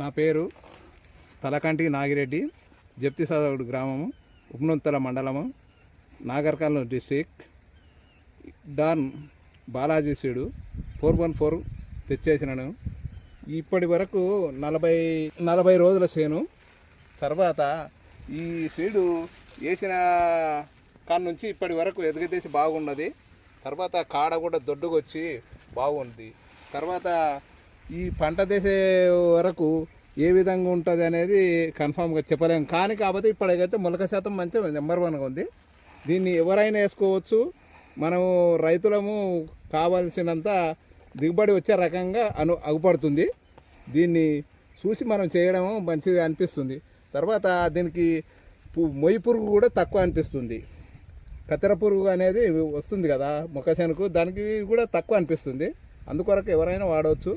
నా పేరు తలకంటి నాగిరెడ్డి జప్తి సదవుడు గ్రామము ఉపనొంతల మండలము Nagarkurnool district. Don Balaji seed four one four తెచ్చేసినాను. ఇప్పటి వరకు నలభై నలభై రోజుల చేను తర్వాత ఈ సీడు వేసిన కాడ నుంచి ఇప్పటి వరకు ఎదుగుదేసి బాగున్నది. తర్వాత కాడ కూడా దొడ్డుకొచ్చి బాగుంది. తర్వాత ఈ పంట దేసే వరకు ఏ విధంగా ఉంటుంది అనేది కన్ఫామ్గా చెప్పలేము కానీ కాకపోతే ఇప్పటికైతే మొలక శాతం మంచిగా నెంబర్ వన్గా ఉంది. దీన్ని ఎవరైనా వేసుకోవచ్చు. మనము రైతులము కావాల్సినంత దిగుబడి వచ్చే రకంగా అను అగుపడుతుంది. దీన్ని చూసి మనం చేయడం మంచిది అనిపిస్తుంది. తర్వాత దీనికి మొయ్యి పురుగు కూడా తక్కువ అనిపిస్తుంది. కత్తెర పురుగు అనేది వస్తుంది కదా మొక్కసేనుకు దానికి కూడా తక్కువ అనిపిస్తుంది. అందుకొరకు ఎవరైనా వాడవచ్చు.